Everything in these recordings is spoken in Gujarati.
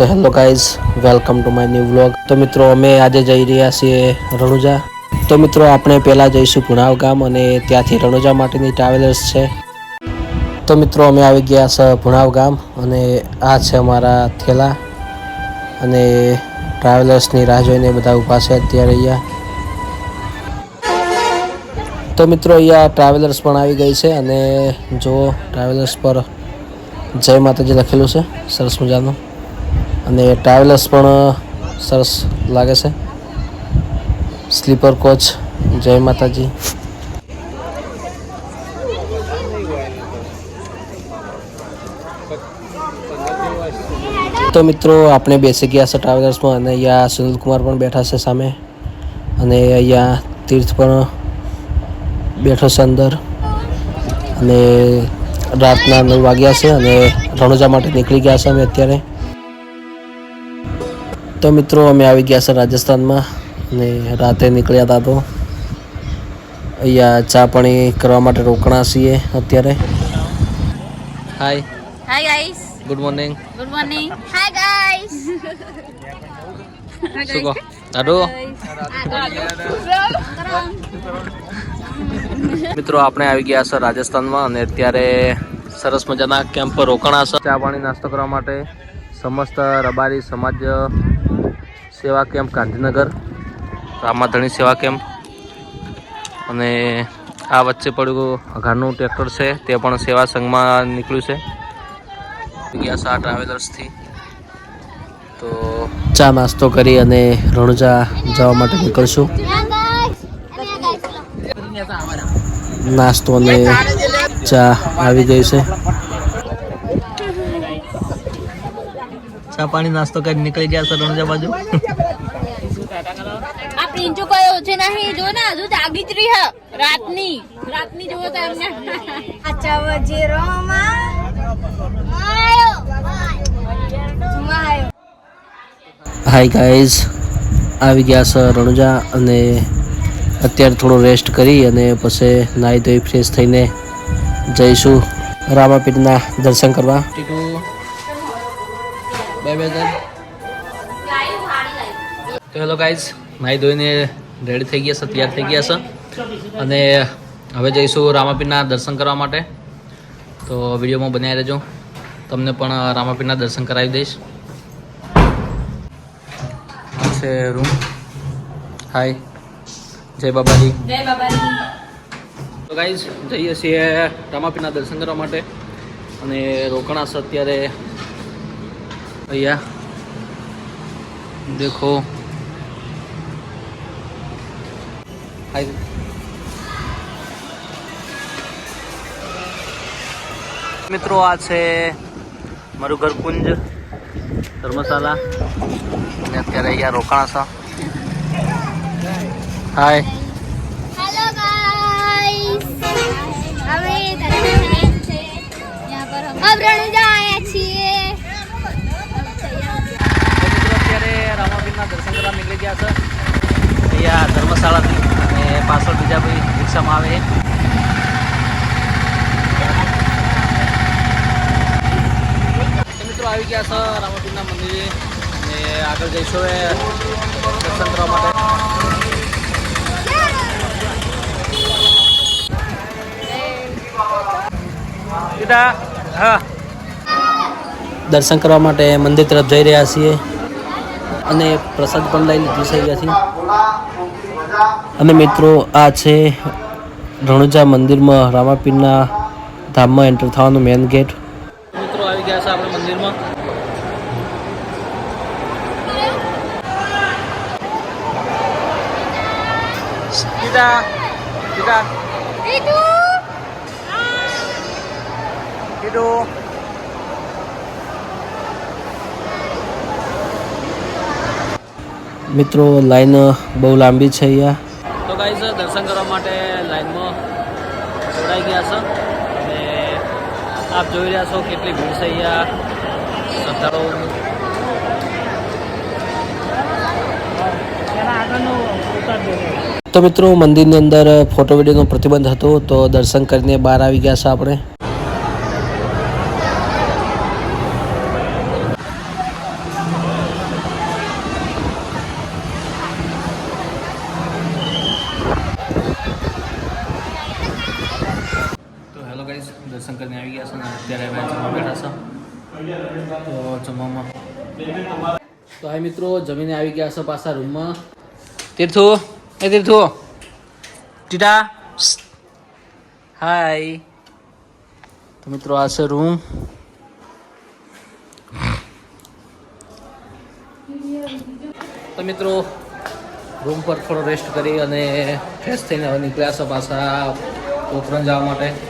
તો hello guys, welcome to my new vlog. તો મિત્રો, અમે આજે જઈ રહ્યા છીએ રણુજા. તો મિત્રો, આપણે પહેલાં જઈશું પુણાવ ગામ અને ત્યાંથી રણુજા માટેની ટ્રાવેલર્સ છે. તો મિત્રો, અમે આવી ગયા છે પુણાવ ગામ અને આ છે અમારા થેલા. અને ટ્રાવેલર્સની રાહ જોઈને બધા ઊભા છે અત્યારે અહીંયા. તો મિત્રો, અહીંયા ટ્રાવેલર્સ પણ આવી ગઈ છે અને જો ટ્રાવેલર્સ પર જય માતાજી લખેલું છે, સરસ મજાનું. અને ટ્રાવેલર્સ પણ સરસ લાગે છે. સ્લીપર કોચ જય માતાજી. તો મિત્રો, આપણે બેસી ગયા છે ટ્રાવેલર્સમાં અને અહીંયા સુનિલ કુમાર પણ બેઠા છે સામે. અને અહીંયા તીર્થ પણ બેઠો છે અંદર. અને રાતના નવ વાગ્યા છે અને રણુજા માટે નીકળી ગયા છે અમે અત્યારે. તો મિત્રો અમે આવી ગયા છે રાજસ્થાનમાં ને રાતે નીકળ્યા હતા તો. અહીંયા ચા પાણી કરવા માટે રોકણા છીએ અત્યારે. Hi hi guys good morning good morning hi guys શું કહો? દાદુ મિત્રો આપણે આવી ગયા છે રાજસ્થાનમાં અને અત્યારે સરસ મજાના કેમ્પ પર રોકાણા છે. ચા પાણી નાસ્તો કરવા માટે સમસ્ત રબારી સમાજ સેવા કેમ્પ, ગાંધીનગર, રામાધણી સેવા કેમ્પ. અને આ વચ્ચે પડ્યું ઘરનું ટ્રેક્ટર છે, તે પણ સેવા સંઘમાં નીકળ્યું છે. ગયા સા ટ્રાવેલર્સથી. તો ચા નાસ્તો કરી અને રણુજા જવા માટે નીકળશું. નાસ્તો અને ચા આવી ગઈ છે. ચા પાણી નાસ્તો કરી નીકળી ગયા છે રણુજા બાજુ આ પિંચુ કયો છે નહીં જો ને હજુ જાગી જ રહી હે રાતની. રાતની જોવો તો એમને. અચ્છા વજીરો હાય ગાઈઝ આવી ગયા છે રણુજા અને અત્યારે થોડો રેસ્ટ કરી અને પછી નાહી ધોઈ ફ્રેશ થઈને જઈશું રામાપીઠના દર્શન કરવા. બે બે તો હેલો ગાઈઝ નાહી ધોઈને રેડી થઈ ગયા છે તૈયાર થઈ ગયા છે. અને હવે જઈશું રામાપીરના દર્શન કરવા માટે. તો વિડીયોમાં બનાવી રહેજો. તમને પણ રામાપીરના દર્શન કરાવી દઈશ. છે રૂમ હાય જય બાબાજી. જય બાબાજી. તો ગાઈઝ જઈએ છીએ રામાપીરના દર્શન કરવા માટે. અને રોકાણા છે અત્યારે અહીંયા. દેખો. હાઈ મિત્રો આ છે મારું ઘર કુંજ ધર્મશાલા અને અત્યારે અહીંયા રોકાણા છે. હાય હેલો ગાઈસ અમે અત્યારે રામાપીરના દર્શન કરવા નીકળી ગયા છે. અહીંયા ધર્મશાળાથી અને પાછળ બીજા ભાઈ રિક્ષામાં આવે મિત્રો આવી ગયા છે રામાપીરના મંદિરે અને આગળ જઈશું એ દર્શન કરવા માટે. દર્શન કરવા માટે મંદિર તરફ જઈ રહ્યા છીએ અને પ્રસાદ પણ લઈ લીધું છે અહીંયાથી અને મિત્રો આ છે રણુજા મંદિરમાં રામાપીરના ધામમાં એન્ટર થવાનું મેન ગેટ મિત્રો આવી ગયા છે આપણે મંદિરમાં. સીધા સીધા itu કીધું મિત્રો લાઈન બહુ લાંબી છે અહીંયા. તો ગાઈઝ દર્શન કરવા માટે લાઈનમાં જોડાઈ ગયા છો. અને આપ જોઈ રહ્યા છો કેટલી ભીડ છે અહીંયા. શ્રદ્ધાળુઓની તો મિત્રો મંદિરની અંદર ફોટો વિડીયોનો પ્રતિબંધ હતો તો દર્શન કરીને બહાર આવી ગયા છે આપણે છે અમે જમવા બેઠા તો જમવામાં. તો હા મિત્રો, જમીને આવી ગયા છે પાછા રૂમમાં. તીર્થુ, એ તીર્થુ. ટીટા. હાય. તો મિત્રો, આ છે રૂમ. તો મિત્રો, રૂમ પર થોડો રેસ્ટ કરી અને ફ્રેશ થઈને નીકળ્યા છો પાછા પોખરણ જવા માટે.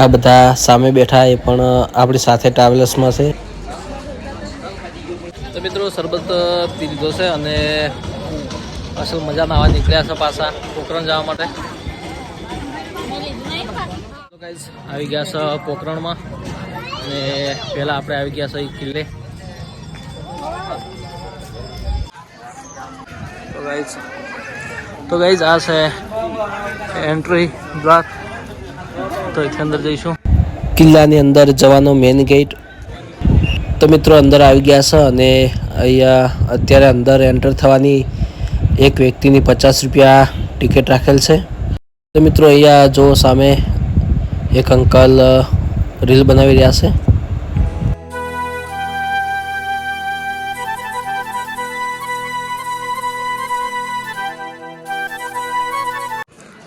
આ બધા સામે બેઠા એ પણ આપણી સાથે ટ્રાવેલર્સમાં છે. તો મિત્રો, શરબત પી લીધો છે અને અસલ મજાના આવા નીકળ્યા છે પાછા પોકરણ જવા માટે. આવી ગયા છે પોકરણમાં અને પહેલાં આપણે આવી ગયા છે કિલ્લે. તો ગાઈઝ તો ગાઈઝ આ છે એન્ટ્રી દ્વાર. તો એથી અંદર જઈશું. કિલ્લાની અંદર જવાનો મેઇન ગેટ તો મિત્રો અંદર આવી ગયા છે અને અહીંયા અત્યારે અંદર એન્ટર થવાની એક વ્યક્તિની પચાસ રૂપિયા ટિકિટ રાખેલ છે. તો મિત્રો અહીંયા જો સામે એક અંકલ રીલ બનાવી રહ્યા છે.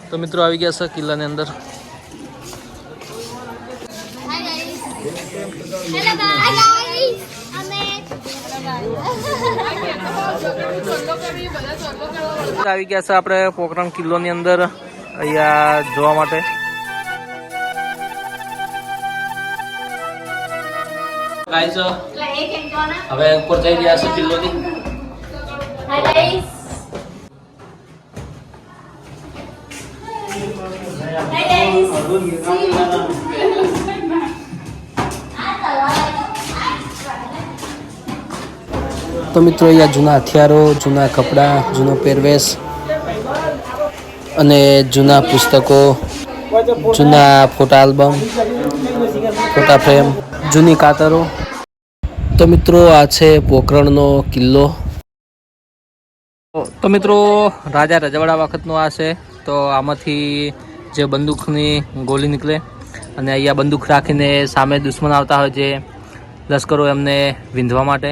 તો મિત્રો આવી ગયા છે કિલ્લાની અંદર. આવી ગયા છે આપણે પોકરણ કિલ્લોની અંદર અહીંયા જોવા માટે હવે ઉપર જઈ રહ્યા છે કિલ્લોની. Hi guys. તો મિત્રો, અહીંયા જૂના હથિયારો, જૂના કપડાં, જૂનો પહેરવેશ અને જૂના પુસ્તકો, જૂના ફોટા આલ્બમ, ફોટા ફ્રેમ, જૂની કાતરો. તો મિત્રો, આ છે પોકરણનો કિલ્લો. તો મિત્રો, રાજા રજવાડા વખતનો આ છે. તો આમાંથી જે બંદૂકની ગોલી નીકળે અને અહીંયા બંદૂક રાખીને સામે દુશ્મન આવતા હોય જે લશ્કરો એમને વિંધવા માટે.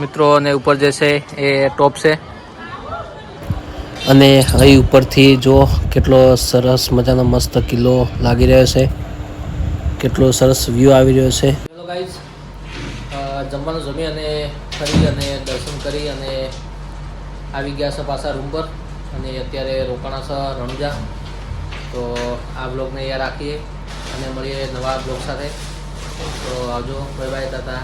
મિત્રો અને ઉપર જે છે એ ટોપ છે. અને અહીં ઉપરથી જો કેટલો સરસ મજાનો મસ્ત કિલ્લો લાગી રહ્યો છે કેટલો સરસ વ્યૂ આવી રહ્યો છે. હેલો ગાઈઝ જમવાનું જમી અને ફરી અને દર્શન કરી અને આવી ગયા છે પાછા રૂમ પર. અને અત્યારે રોકાણા છે રણજા. તો આ બ્લોગને અહીંયા રાખીએ. અને મળીએ નવા બ્લોગ સાથે. તો આવજો. બાય બાય તાતા